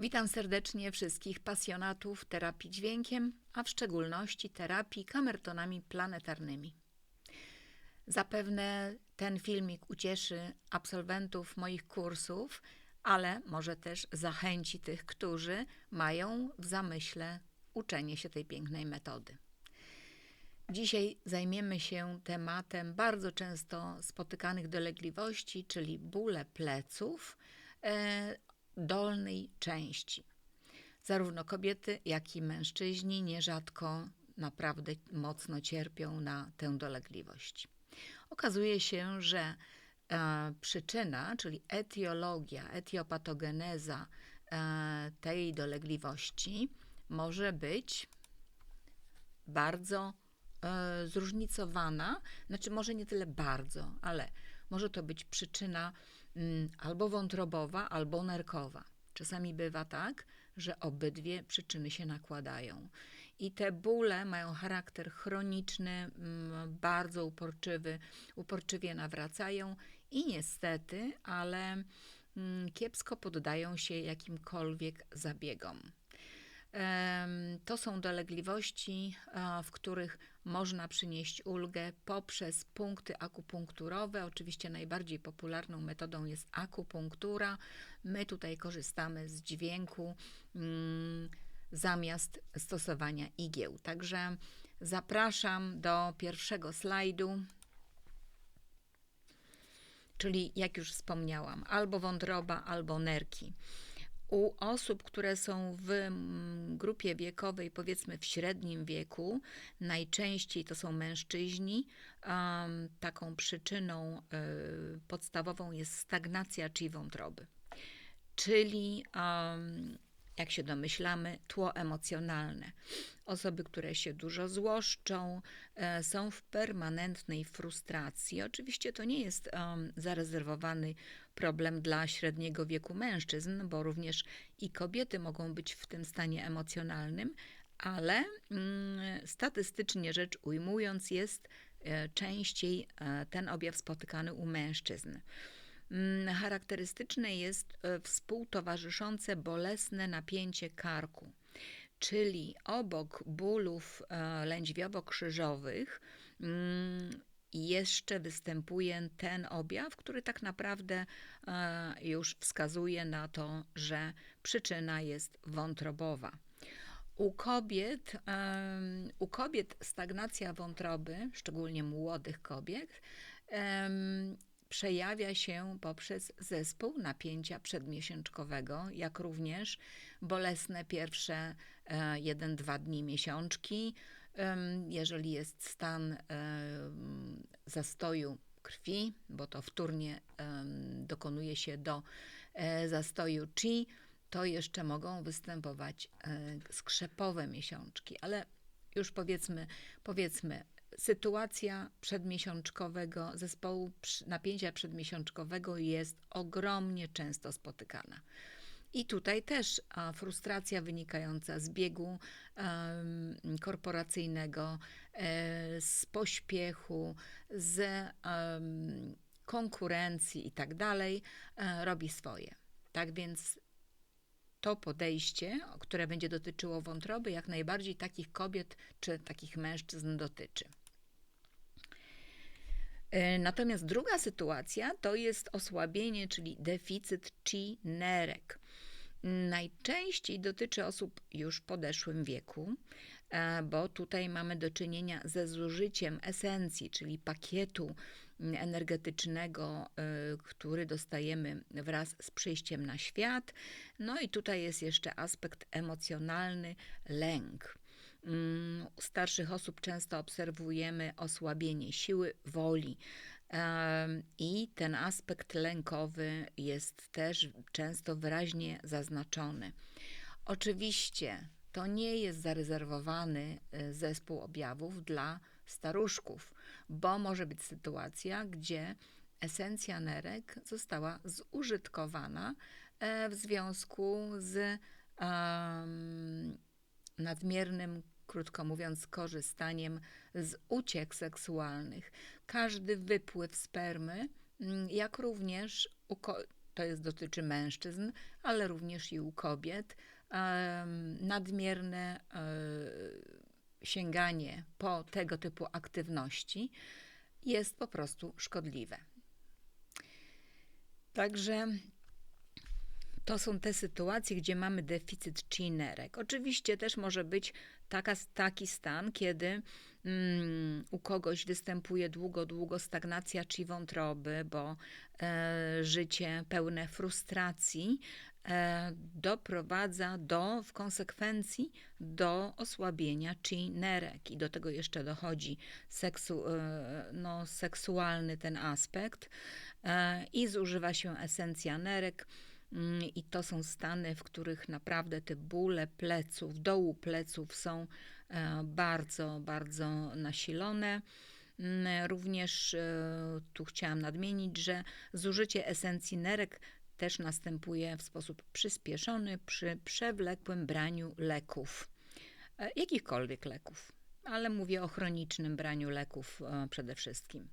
Witam serdecznie wszystkich pasjonatów terapii dźwiękiem, a w szczególności terapii kamertonami planetarnymi. Zapewne ten filmik ucieszy absolwentów moich kursów, ale może też zachęci tych, którzy mają w zamyśle uczenie się tej pięknej metody. Dzisiaj zajmiemy się tematem bardzo często spotykanych dolegliwości, czyli bóle pleców e, dolnej części. Zarówno kobiety, jak i mężczyźni nierzadko naprawdę mocno cierpią na tę dolegliwość. Okazuje się, że e, przyczyna, czyli etiologia, etiopatogeneza e, tej dolegliwości może być bardzo e, zróżnicowana, znaczy może nie tyle bardzo, ale może to być przyczyna albo wątrobowa, albo nerkowa. Czasami bywa tak, że obydwie przyczyny się nakładają. I te bóle mają charakter chroniczny, mm, bardzo uporczywy, uporczywie nawracają i niestety, ale mm, kiepsko poddają się jakimkolwiek zabiegom. To są dolegliwości, w których można przynieść ulgę poprzez punkty akupunkturowe. Oczywiście najbardziej popularną metodą jest akupunktura. My tutaj korzystamy z dźwięku mm, zamiast stosowania igieł. Także zapraszam do pierwszego slajdu. Czyli, jak już wspomniałam, albo wątroba, albo nerki u osób, które są w mm, grupie wiekowej, powiedzmy w średnim wieku, najczęściej to są mężczyźni. Taką przyczyną y, podstawową jest stagnacja czy wątroby. Czyli jak się domyślamy, tło emocjonalne. Osoby, które się dużo złoszczą, e, są w permanentnej frustracji. Oczywiście to nie jest zarezerwowany problem dla średniego wieku mężczyzn, bo również i kobiety mogą być w tym stanie emocjonalnym, ale mm, statystycznie rzecz ujmując, jest e, częściej e, ten objaw spotykany u mężczyzn. Mm, charakterystyczne jest e, współtowarzyszące bolesne napięcie karku, czyli obok bólów e, lędźwiowo-krzyżowych mm, jeszcze występuje ten objaw, który tak naprawdę e, już wskazuje na to, że przyczyna jest wątrobowa. U kobiet, u kobiet stagnacja wątroby, szczególnie młodych kobiet, przejawia się poprzez zespół napięcia przedmiesięczkowego, jak również bolesne pierwsze 1-2 dni miesiączki. Jeżeli jest stan zastoju krwi, bo to wtórnie dokonuje się do e, zastoju chi, to jeszcze mogą występować e, skrzepowe miesiączki, ale już powiedzmy, powiedzmy sytuacja przedmiesiączkowego, zespołu napięcia przedmiesiączkowego jest ogromnie często spotykana. I tutaj też frustracja wynikająca z biegu korporacyjnego, e, z pośpiechu, z konkurencji i tak dalej, e, robi swoje. Tak więc to podejście, które będzie dotyczyło wątroby, jak najbardziej takich kobiet czy takich mężczyzn dotyczy. E, natomiast druga sytuacja to jest osłabienie, czyli deficyt chi nerek. Najczęściej dotyczy osób już w podeszłym wieku, e, bo tutaj mamy do czynienia ze zużyciem esencji, czyli pakietu energetycznego, e, który dostajemy wraz z przyjściem na świat. No i tutaj jest jeszcze aspekt emocjonalny, lęk. Mm, u starszych osób często obserwujemy osłabienie siły woli. I ten aspekt lękowy jest też często wyraźnie zaznaczony. Oczywiście to nie jest zarezerwowany y, zespół objawów dla staruszków, bo może być sytuacja, gdzie esencja nerek została zużytkowana e, w związku z um, nadmiernym, krótko mówiąc, korzystaniem z uciek seksualnych. Każdy wypływ spermy, mm, jak również to jest dotyczy mężczyzn, ale również i u kobiet, nadmierne e, sięganie po tego typu aktywności jest po prostu szkodliwe. Także to są te sytuacje, gdzie mamy deficyt chi nerek. Oczywiście też może być taka, taki stan, kiedy mm, u kogoś występuje długo, długo stagnacja chi wątroby, bo e, życie pełne frustracji e, doprowadza do, w konsekwencji do osłabienia chi nerek i do tego jeszcze dochodzi seksu, e, no, seksualny ten aspekt e, i zużywa się esencja nerek I to są stany, w których naprawdę te bóle pleców, dołu pleców są e, bardzo, bardzo nasilone. Mm, również e, tu chciałam nadmienić, że zużycie esencji nerek też następuje w sposób przyspieszony przy przewlekłym braniu leków, e, jakichkolwiek leków, ale mówię o chronicznym braniu leków przede wszystkim.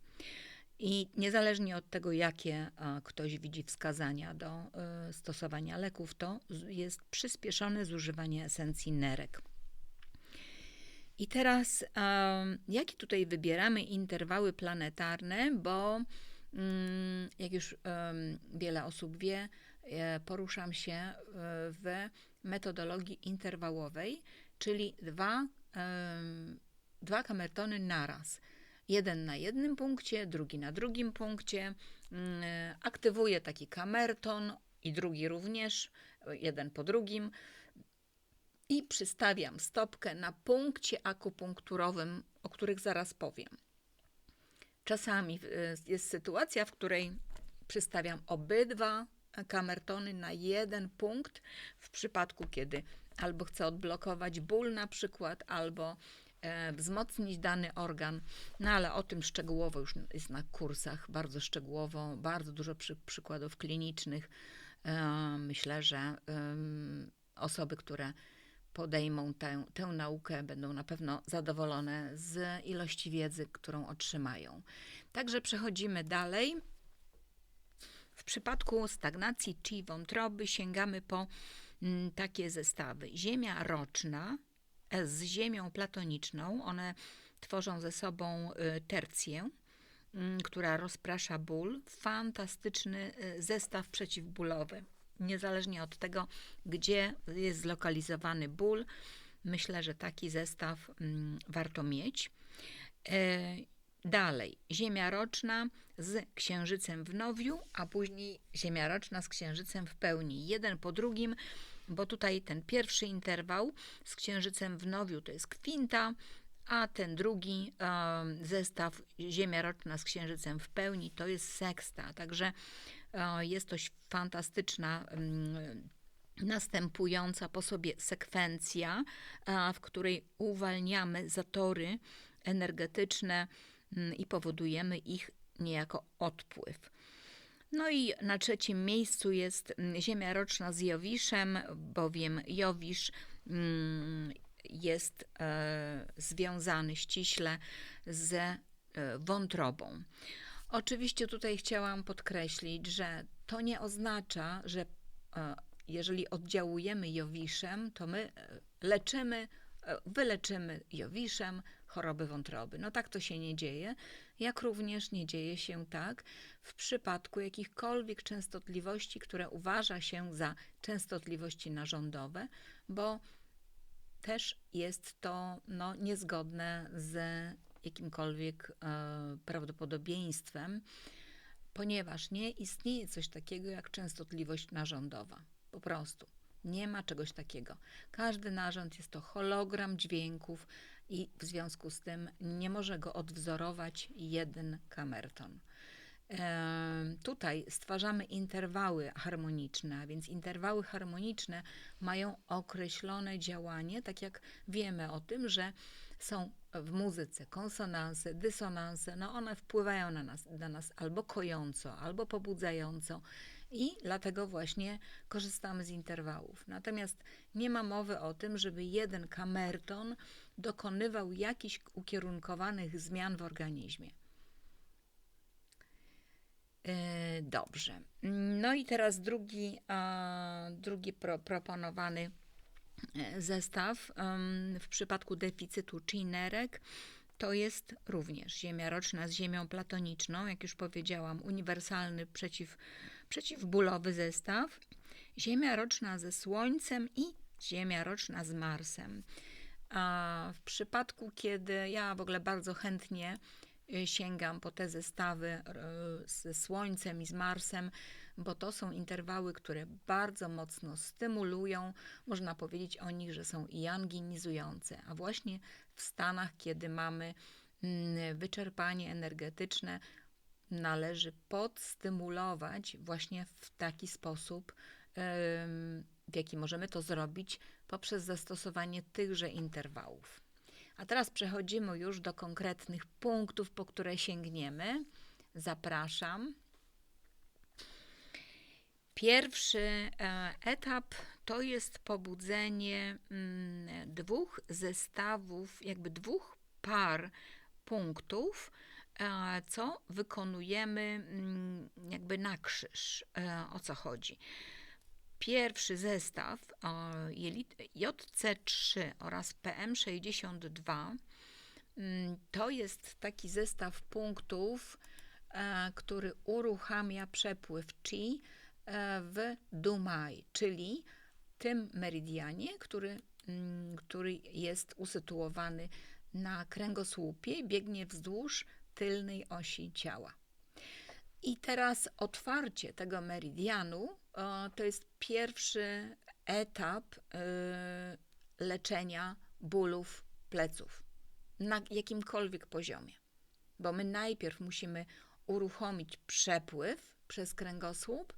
I niezależnie od tego, jakie ktoś widzi wskazania do y, stosowania leków, to jest przyspieszone zużywanie esencji nerek. I teraz, jakie tutaj wybieramy interwały planetarne, bo mm, jak już wiele osób wie, e, poruszam się e, w metodologii interwałowej, czyli dwa, dwa kamertony naraz jeden na jednym punkcie, drugi na drugim punkcie. Mm, aktywuję taki kamerton i drugi również, jeden po drugim. I przystawiam stopkę na punkcie akupunkturowym, o których zaraz powiem. Czasami jest sytuacja, w której przystawiam obydwa kamertony na jeden punkt, w przypadku kiedy albo chcę odblokować ból na przykład, albo wzmocnić dany organ, no ale o tym szczegółowo już jest na kursach, bardzo szczegółowo, bardzo dużo przy, przykładów klinicznych. E, myślę, że osoby, które podejmą tę, tę naukę, będą na pewno zadowolone z ilości wiedzy, którą otrzymają. Także przechodzimy dalej. W przypadku stagnacji chi wątroby sięgamy po mm, takie zestawy: ziemia roczna, z ziemią platoniczną. One tworzą ze sobą y, tercję, mm, która rozprasza ból. Fantastyczny y, zestaw przeciwbólowy. Niezależnie od tego, gdzie jest zlokalizowany ból, myślę, że taki zestaw mm, warto mieć. E, dalej, Ziemia roczna z księżycem w nowiu, a później Ziemia roczna z księżycem w pełni. Jeden po drugim bo tutaj ten pierwszy interwał z księżycem w nowiu to jest kwinta, a ten drugi zestaw Ziemia roczna z księżycem w pełni to jest seksta. Także e, jest to fantastyczna następująca po sobie sekwencja, w której uwalniamy zatory energetyczne mm, i powodujemy ich niejako odpływ. No i na trzecim miejscu jest mm, Ziemia roczna z Jowiszem, bowiem Jowisz mm, jest e, związany ściśle ze e, wątrobą. Oczywiście tutaj chciałam podkreślić, że to nie oznacza, że e, jeżeli oddziałujemy Jowiszem, to my leczymy, wyleczymy Jowiszem choroby wątroby. No tak to się nie dzieje, jak również nie dzieje się tak w przypadku jakichkolwiek częstotliwości, które uważa się za częstotliwości narządowe, bo też jest to no, niezgodne z jakimkolwiek e, prawdopodobieństwem, ponieważ nie istnieje coś takiego jak częstotliwość narządowa. Po prostu. Nie ma czegoś takiego. Każdy narząd jest to hologram dźwięków, i w związku z tym nie może go odwzorować jeden kamerton. E, tutaj stwarzamy interwały harmoniczne, a więc interwały harmoniczne mają określone działanie, tak jak wiemy o tym, że są w muzyce konsonanse, dysonanse, no one wpływają na nas, na nas albo kojąco, albo pobudzająco i dlatego właśnie korzystamy z interwałów. Natomiast nie ma mowy o tym, żeby jeden kamerton dokonywał jakichś ukierunkowanych zmian w organizmie. E, Dobrze. No i teraz drugi, drugi pro, proponowany e, zestaw w przypadku deficytu chinerek to jest również ziemia roczna z ziemią platoniczną, jak już powiedziałam, uniwersalny przeciw, przeciwbólowy zestaw. Ziemia roczna ze Słońcem i ziemia roczna z Marsem. A w przypadku, kiedy ja w ogóle bardzo chętnie y, sięgam po te zestawy ze Słońcem i z Marsem, bo to są interwały, które bardzo mocno stymulują. Można powiedzieć o nich, że są janginizujące, a właśnie w stanach, kiedy mamy mm, wyczerpanie energetyczne, należy podstymulować właśnie w taki sposób, em, w jaki możemy to zrobić poprzez zastosowanie tychże interwałów. A teraz przechodzimy już do konkretnych punktów, po które sięgniemy. Zapraszam. Pierwszy e, etap to jest pobudzenie mm, dwóch zestawów, jakby dwóch par punktów, e, co wykonujemy mm, jakby na krzyż. E, O co chodzi? Pierwszy zestaw e, jelit- JC3 oraz PM62 mm, to jest taki zestaw punktów, e, który uruchamia przepływ chi e, w Dumai, czyli tym meridianie, który, mm, który jest usytuowany na kręgosłupie biegnie wzdłuż tylnej osi ciała. I teraz otwarcie tego meridianu to jest pierwszy etap e, leczenia bólów pleców na jakimkolwiek poziomie. Bo my najpierw musimy uruchomić przepływ przez kręgosłup,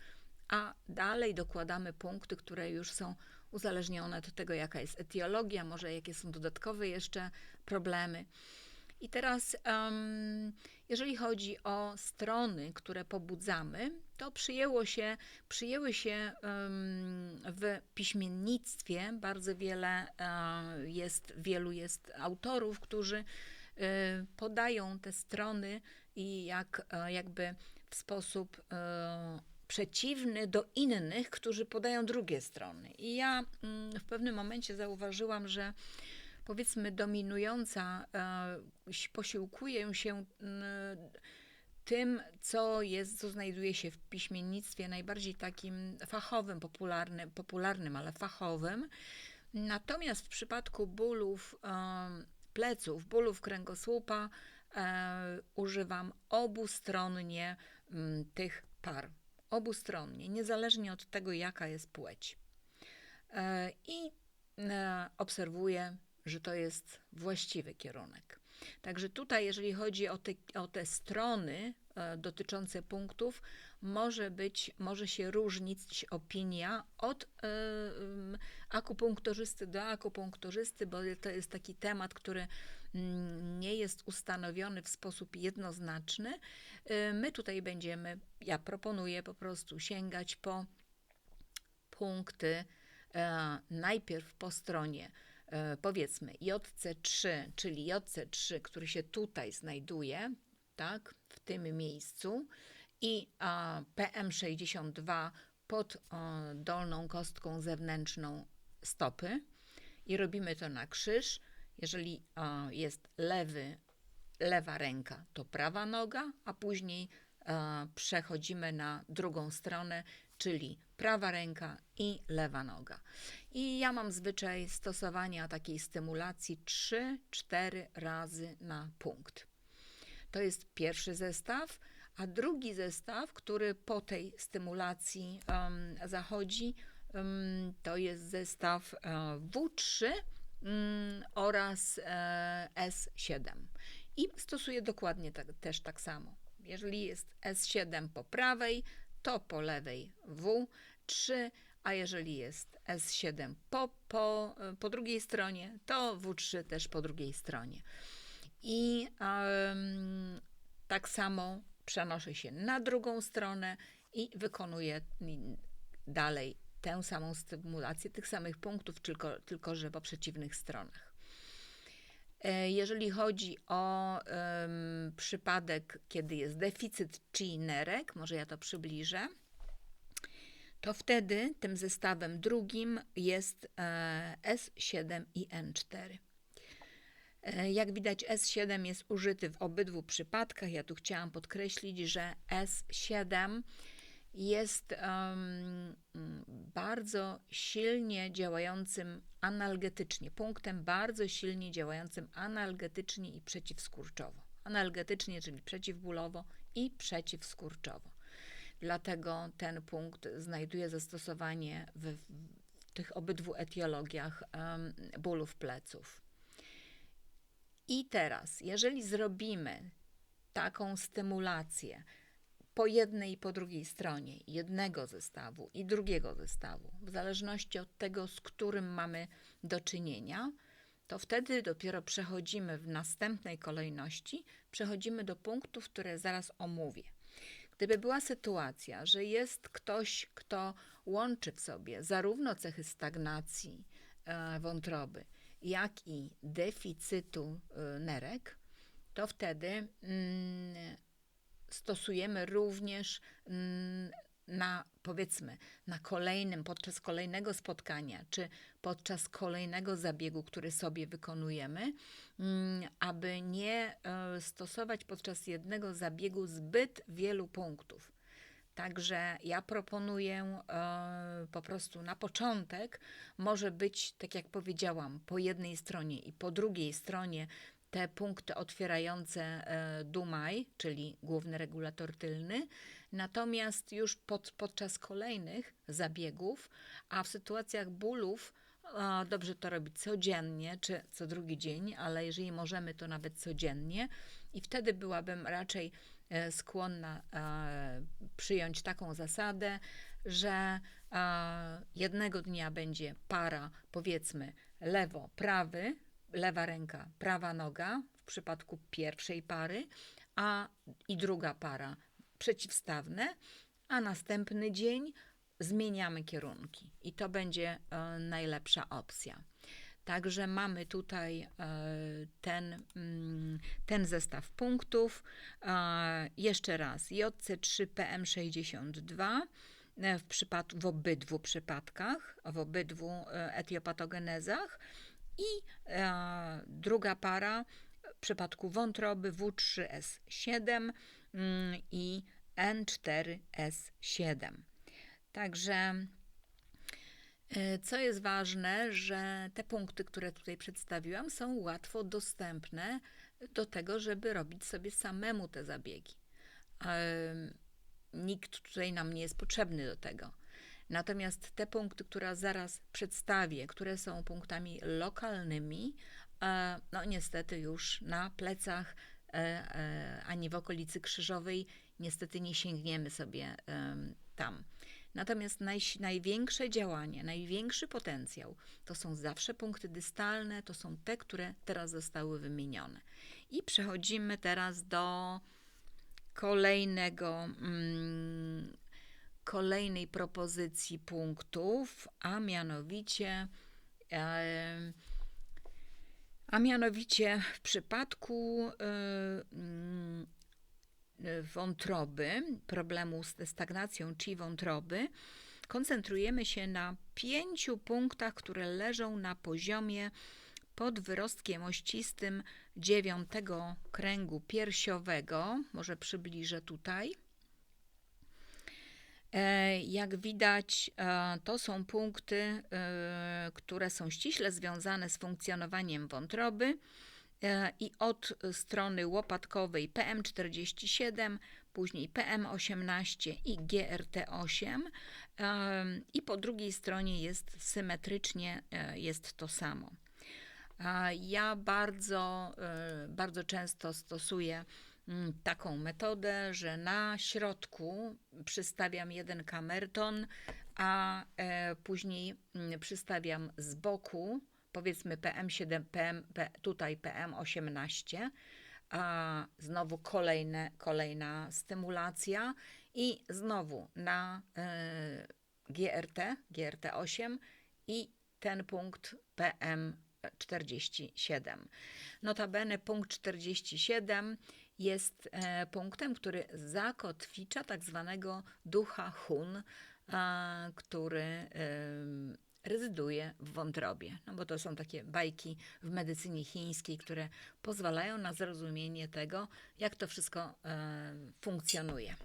a dalej dokładamy punkty, które już są uzależnione od tego, jaka jest etiologia, może jakie są dodatkowe jeszcze problemy. I teraz, em, jeżeli chodzi o strony, które pobudzamy, to przyjęło się, przyjęły się em, w piśmiennictwie bardzo wiele e, jest, wielu jest autorów, którzy e, podają te strony i jak, e, jakby w sposób przeciwny do innych, którzy podają drugie strony. I ja mm, w pewnym momencie zauważyłam, że powiedzmy dominująca e, posiłkuje się tym, co jest, co znajduje się w piśmiennictwie najbardziej takim fachowym, popularnym, popularnym, ale fachowym. Natomiast w przypadku bólów em, pleców, bólów kręgosłupa, e, używam obustronnie tych par. Obustronnie, niezależnie od tego, jaka jest płeć. E, I e, obserwuję, że to jest właściwy kierunek. Także tutaj, jeżeli chodzi o te, o te strony e, dotyczące punktów, może być, może się różnić opinia od e, akupunktorzysty do akupunktorzysty, bo to jest taki temat, który nie jest ustanowiony w sposób jednoznaczny. E, My tutaj będziemy, ja proponuję po prostu sięgać po punkty e, najpierw po stronie powiedzmy JC3, czyli JC3, który się tutaj znajduje, tak, w tym miejscu i a, PM62 pod o, dolną kostką zewnętrzną stopy i robimy to na krzyż. Jeżeli o, jest lewy, lewa ręka, to prawa noga, a później e, przechodzimy na drugą stronę, czyli prawa ręka i lewa noga. I ja mam zwyczaj stosowania takiej stymulacji 3-4 razy na punkt. To jest pierwszy zestaw, a drugi zestaw, który po tej stymulacji em, zachodzi, em, to jest zestaw e, W3 mm, oraz e, S7. I stosuję dokładnie tak, też tak samo. Jeżeli jest S7 po prawej, to po lewej W3, a jeżeli jest S7 po, po, po drugiej stronie, to W3 też po drugiej stronie. I em, tak samo przenoszę się na drugą stronę i wykonuję dalej tę samą stymulację tych samych punktów, tylko, tylko że po przeciwnych stronach. E, Jeżeli chodzi o em, przypadek, kiedy jest deficyt chi nerek, może ja to przybliżę, to wtedy tym zestawem drugim jest e, S7 i N4. E, Jak widać, S7 jest użyty w obydwu przypadkach. Ja tu chciałam podkreślić, że S7 jest mm, bardzo silnie działającym analgetycznie, punktem bardzo silnie działającym analgetycznie i przeciwskurczowo. Analgetycznie, czyli przeciwbólowo i przeciwskurczowo. Dlatego ten punkt znajduje zastosowanie w, w tych obydwu etiologiach em, bólów pleców. I teraz, jeżeli zrobimy taką stymulację po jednej i po drugiej stronie jednego zestawu i drugiego zestawu, w zależności od tego, z którym mamy do czynienia, to wtedy dopiero przechodzimy w następnej kolejności, przechodzimy do punktów, które zaraz omówię. Gdyby była sytuacja, że jest ktoś, kto łączy w sobie zarówno cechy stagnacji e, wątroby, jak i deficytu e, nerek, to wtedy mm, stosujemy również mm, na powiedzmy na kolejnym, podczas kolejnego spotkania, czy podczas kolejnego zabiegu, który sobie wykonujemy, mm, aby nie e, stosować podczas jednego zabiegu zbyt wielu punktów. Także ja proponuję e, po prostu na początek może być, tak jak powiedziałam, po jednej stronie i po drugiej stronie te punkty otwierające e, Dumaj, czyli główny regulator tylny, natomiast już pod, podczas kolejnych zabiegów, a w sytuacjach bólów dobrze to robić codziennie czy co drugi dzień, ale jeżeli możemy, to nawet codziennie. I wtedy byłabym raczej e, skłonna e, przyjąć taką zasadę, że jednego dnia będzie para, powiedzmy, lewo-prawy, lewa ręka, prawa noga w przypadku pierwszej pary, a i druga para przeciwstawne, a następny dzień zmieniamy kierunki i to będzie e, najlepsza opcja. Także mamy tutaj e, ten, mm, ten zestaw punktów. E, jeszcze raz JC3 PM62 e, w, przypad- w obydwu przypadkach, w obydwu etiopatogenezach i e, druga para w przypadku wątroby W3S7 mm, i N4S7. Także e, co jest ważne, że te punkty, które tutaj przedstawiłam, są łatwo dostępne do tego, żeby robić sobie samemu te zabiegi. Em, Nikt tutaj nam nie jest potrzebny do tego. Natomiast te punkty, które zaraz przedstawię, które są punktami lokalnymi, e, no niestety już na plecach e, e, ani w okolicy krzyżowej niestety nie sięgniemy sobie tam. Natomiast naj, największe działanie, największy potencjał to są zawsze punkty dystalne, to są te, które teraz zostały wymienione. I przechodzimy teraz do kolejnego, mm, kolejnej propozycji punktów, a mianowicie, a mianowicie w przypadku y, mm, wątroby, problemu z stagnacją czy wątroby, koncentrujemy się na pięciu punktach, które leżą na poziomie pod wyrostkiem ościstym dziewiątego kręgu piersiowego. Może przybliżę tutaj. E, Jak widać, e, to są punkty, e, które są ściśle związane z funkcjonowaniem wątroby i od strony łopatkowej PM47, później PM18 i GRT8 em, i po drugiej stronie jest symetrycznie jest to samo. Ja bardzo, bardzo często stosuję taką metodę, że na środku przystawiam jeden kamerton, a e, później mm, przystawiam z boku, powiedzmy PM7, PM, tutaj PM18, a znowu kolejne, kolejna stymulacja i znowu na e, GRT, GRT8 i ten punkt PM 47. Notabene punkt 47 jest e, punktem, który zakotwicza tak zwanego ducha Hun, a, który rezyduje w wątrobie. No bo to są takie bajki w medycynie chińskiej, które pozwalają na zrozumienie tego, jak to wszystko e, funkcjonuje.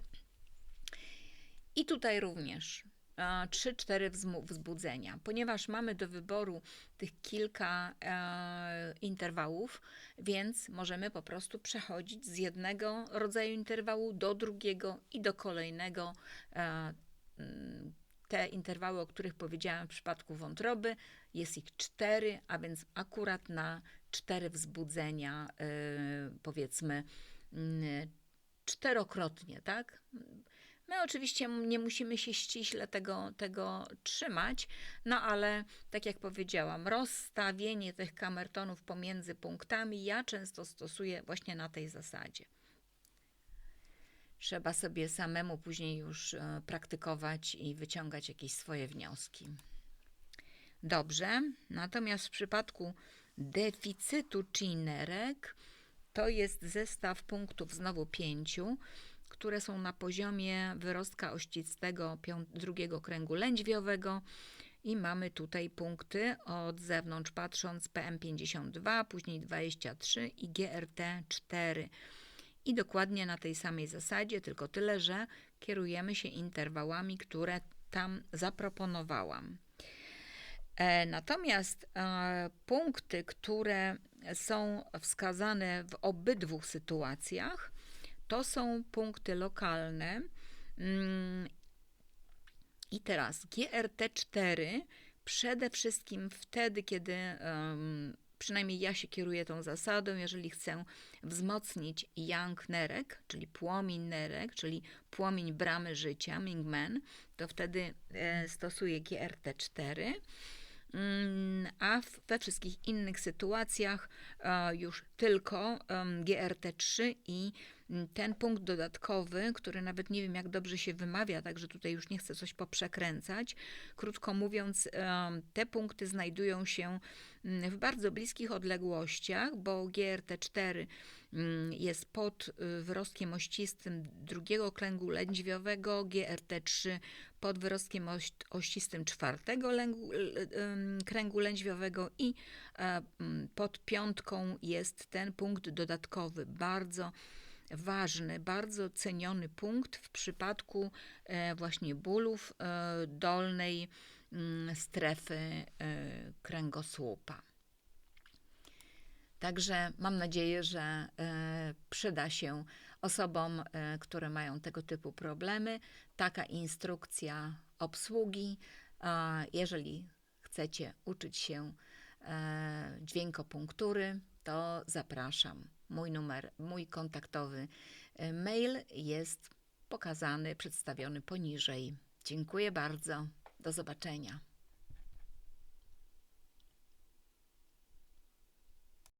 I tutaj również e, trzy, cztery wzmu- wzbudzenia. Ponieważ mamy do wyboru tych kilka e, interwałów, więc możemy po prostu przechodzić z jednego rodzaju interwału do drugiego i do kolejnego. E, mm, te interwały, o których powiedziałam w przypadku wątroby, jest ich cztery, a więc akurat na cztery wzbudzenia, e, powiedzmy, mm, czterokrotnie, tak? My oczywiście nie musimy się ściśle tego, tego trzymać, no ale tak jak powiedziałam, rozstawienie tych kamertonów pomiędzy punktami ja często stosuję właśnie na tej zasadzie. Trzeba sobie samemu później już e, praktykować i wyciągać jakieś swoje wnioski. Dobrze, natomiast w przypadku deficytu chinerek to jest zestaw punktów znowu pięciu, które są na poziomie wyrostka ościstego drugiego kręgu lędźwiowego i mamy tutaj punkty od zewnątrz patrząc PM52, później 23 i GRT4. I dokładnie na tej samej zasadzie, tylko tyle, że kierujemy się interwałami, które tam zaproponowałam. E, Natomiast e, punkty, które są wskazane w obydwu sytuacjach, to są punkty lokalne. Mm, I teraz GRT4 przede wszystkim wtedy, kiedy przynajmniej ja się kieruję tą zasadą, jeżeli chcę wzmocnić yang nerek, czyli płomień nerek, czyli płomień bramy życia, Mingmen, to wtedy e, stosuję GRT4. Mm, a we wszystkich innych sytuacjach e, już tylko em, GRT3 i ten punkt dodatkowy, który nawet nie wiem jak dobrze się wymawia, także tutaj już nie chcę coś poprzekręcać. Krótko mówiąc, te punkty znajdują się mm, w bardzo bliskich odległościach, bo GRT4 mm, jest pod y, wyrostkiem ościstym drugiego kręgu lędźwiowego, GRT3 pod wyrostkiem oś- ościstym czwartego lęgu, kręgu lędźwiowego i e, mm, pod piątką jest ten punkt dodatkowy, bardzo ważny, bardzo ceniony punkt w przypadku e, właśnie bólów e, dolnej mm, strefy e, kręgosłupa. Także mam nadzieję, że przyda się osobom, które mają tego typu problemy, taka instrukcja obsługi. Jeżeli chcecie uczyć się dźwiękopunktury, to zapraszam. Mój numer, mój kontaktowy e, mail jest pokazany, przedstawiony poniżej. Dziękuję bardzo. Do zobaczenia.